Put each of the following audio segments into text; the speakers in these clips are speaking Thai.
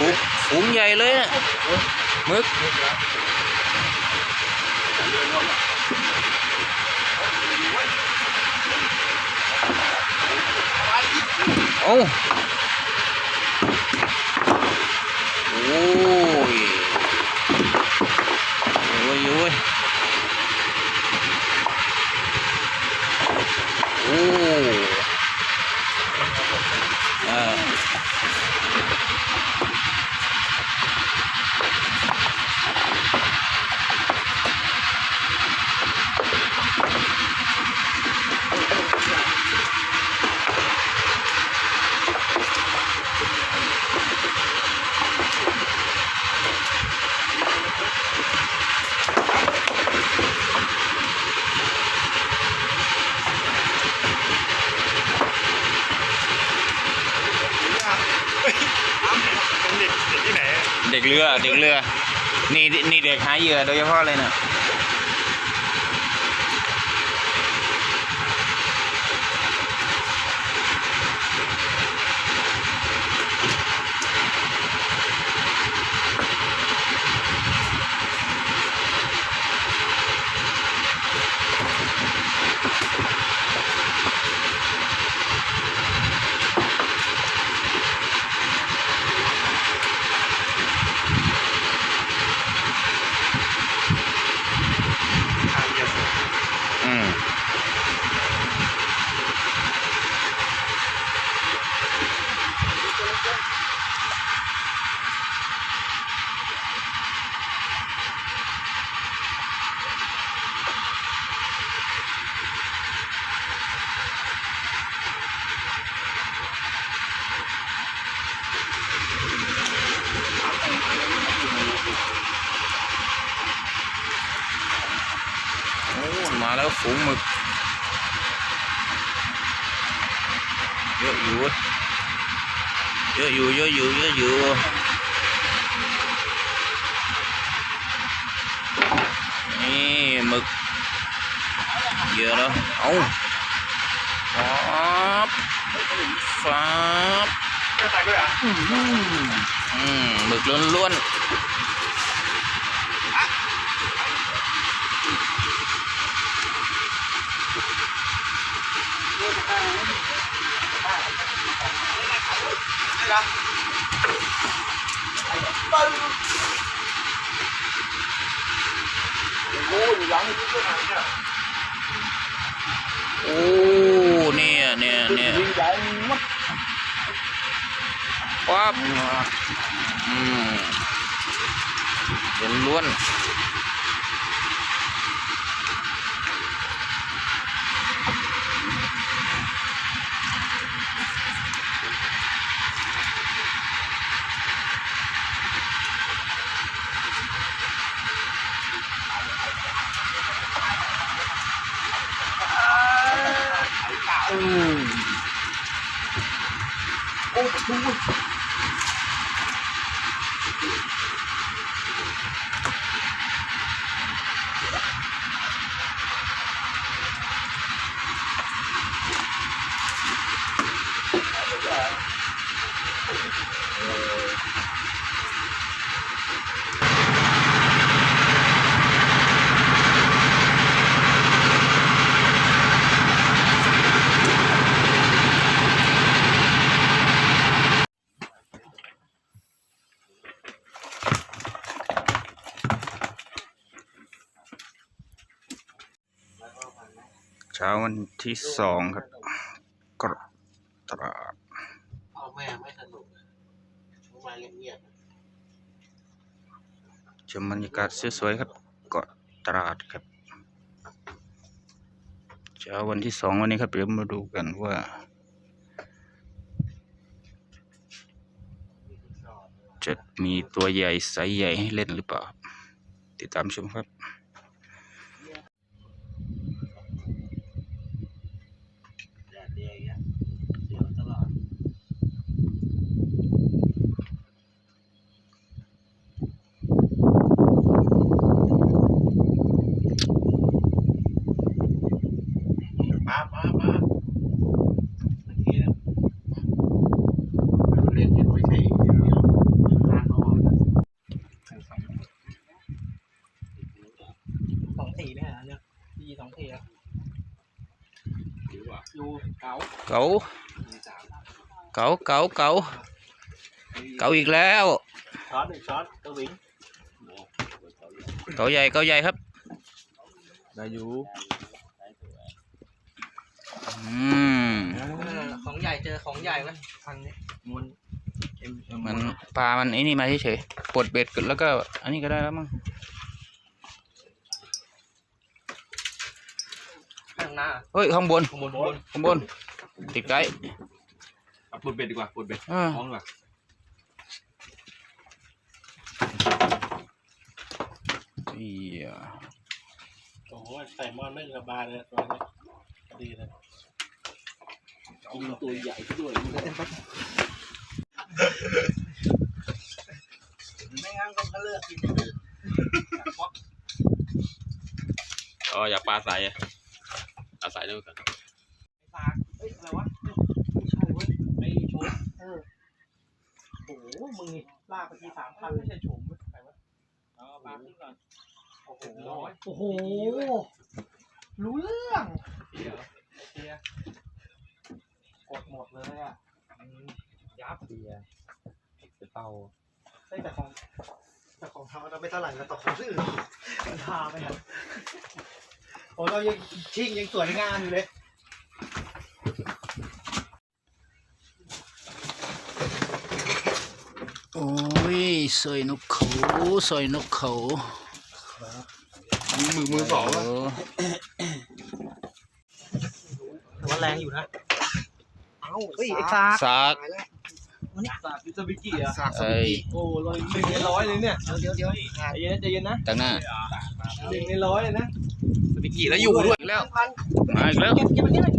ฝูงฝูงใหญ่เลยนะมึกโอ้โอ้ เด็กเรือเด็กเรือ นี่นี่เด็กหาเหยื่อโดยเฉพาะเลยนะ มาแล้วฝูงหมึกเยอะอยู่เว้ยเย โอ้นี่นเนี่ยเนี่ยเนี่ยปั๊บอืมล้วน ๆอืมโอ้ ช้าวันที่สองครับกรตราดพ่อแม่ไม่สนุกช่วงมาเงียบชมบรรยากาศสวยๆครับเกาะตราดครับเช้าวันที่สองวันนี้ครับเดี๋ยวมาดูกันว่าจะมีตัวใหญ่ไซส์ใหญ่ให้เล่นหรือเปล่า ติดตามชมครับ สี่เนี่ยอัเนี่ยปีสองสี่อะอยู่เก๋าเก๋าเก๋าเก๋าเก๋าเก๋าอีกแล้วช็อตช็อตเก๋าวิ่งเก๋าใหญ่เก๋าใหญ่ครับได้อยู่อของใหญ่เจอของใหญ่ไหมพันนี้มัมันปลามันไอ้นี่มาเฉยๆปลดเบ็ดแล้วก็ อันนี้ก็ได้แล้วมั้ง หน้าเฮ้ยข้างบนข้างบนบนข้างบน ติดไกด์เอาปลดเบ็ดดีกว่าปลดเบ็ดอ่า ท้องดีกว่าเหี้ยโอ้โหใส่หมอนไม่สบายเลยตัวนี้ดีเลยกินตัวใหญ่ซะด้วยไม่งั้นก็เลือกกินอย่างอื่นอ๋ออยากปลาใสอะ ปลาใสด้วยกันปากเอ้ยอะไรวะไม่ใช่เว้ยไอ้โฉมเออโอ้โหมึงนี่ลากไปทีสามพันไม่ใช่โฉมเว้ยใครวะเอาปลาขึ้นก่อนโอ้โหร้อยโอ้โห รู้เรื่องเดียวเดียวกดหมดเลยอะอืมยับเดียเต้าได้แต่ของแต่ของทำเราไม่เท่าไหร่แต่ต่อของอื่นมันพาไปครั บโอ้เรายังชิงยังสวยงามอยู่เลย โอ้ยสอยนกเขาสอยนกเขามือมือสองโแต่ว่าแรงอยู่นะ เอ้าเฮ้ยไอ้ซาสากสาบิซาบิกิอะเอ้ยโอ้ร้อยหนึ่งในร้อยเลยเนี่ย เดี๋ยวเดี๋ยวใจเย็นใจเย็นนะตั้งหน้าหนึ่งในร้อยเลยนะ สปิกี้แล้วอยู่ด้วยอีกแล้วพันมาอีกแล้วเก็บเก็บมันนี่เลย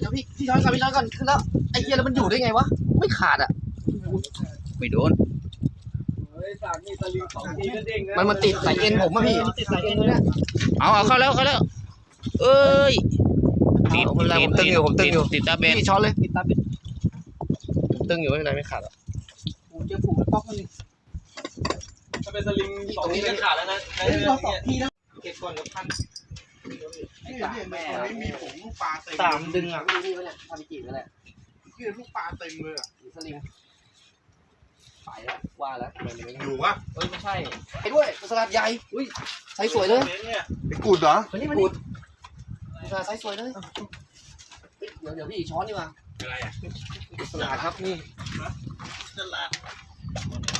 เดี๋ยวพี่พี่ช้อนก่อนพี่ช้อนก่อนขึ้นแล้วไอ้เหี้ยแล้วมันอยู่ได้ไงวะไม่ขาดอะไม่โดนเฮ้ยสามนี่ตะลิงสองทีก็เด้งนะมันมันติดสายเอ็นผมอะพี่มันติดสายเอ็นเลยเนี่ยเอาเอาเข้าแล้วเข้าแล้ว เอ้ยติดเอาไม่เป็นไรผมตึงอยู่ผมตึงอยู่ติดตาเบนพี่ช้อนเลยปิดตาปิดผมตึงอยู่ไม่เป็นไรไม่ขาดหรอกโอ้เจอผูกแล้วป๊อกมันนี่ถ้าเป็นสลิงสองทีก็ขาดแล้วนะเฮ้ยเราสองทีนะเก็บก่อนกับพัน นี่เนี่ยในตัวนี้มีผงลูกปลาเต็มสามดึงอะนี่นี่ไว้เนี่ยทำไปจีบไว้แหละคือลูกปลาเต็มเลยอะหรือสลิงไปแล้วว่าแล้วมันไม่อยู่วะเฮ้ยไม่ใช่ไปด้วยสลัดใหญ่อุ้ยไซส์สวยเลยไอ้กูดเหรอมานี่มานี่สลัดไซส์สวยเลยเฮ้ยเดี๋ยวเดี๋ยวพี่ช้อนดีกว่าอะไรอะสลัดครับนี่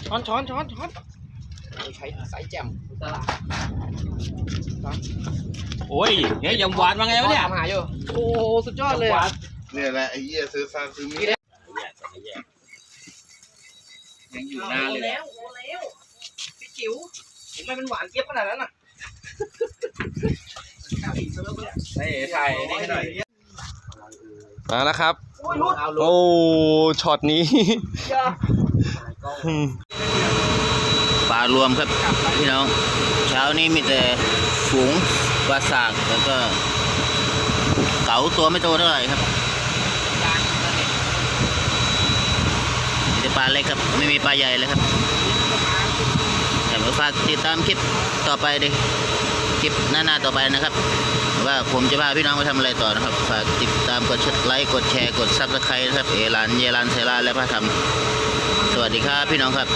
ช้อนช้อนช้อนช้อนใช้ไซส์แจ่ม สลัดโอ้ยเฮ้ยยำหวานมาไงวะเนี่ยทำหาอยู่ โอ้โหสุดยอดเลยอะเนี่ยแหละไอ้เหี้ยซื้อซาซิมิยังอยู่นานเลยแล้วโอ้แล้วพี่จิ๋วผมไม่เป็นหวานเจี๊ยบขนาดนั้นน่ะใช่ใช่นี่ให้หน่อยมาแล้วครับ โอ้ยรุดโอ้ช็อตนี้ป ลารวมครับพี่น้อง เช้านี้มีแต่ฝูงปลาสากแล้วก็ เก๋าตัวไม่โตเท่าไหร่ครับมีแต่ปลาเล็กครับ ไม่มีปลาใหญ่เลยครับแต่ฝากติดตามคลิปต่อไปดิคลิปหน้าๆต่อไปนะครับ ว่าผมจะพาพี่น้องไปทำอะไรต่อนะครับ ฝากติดตามกดไลค์กดแชร์กดซับสไครต์นะครับเอรานเยรานเซราและพระธรรมสวัสดีครับพี่น้องครับ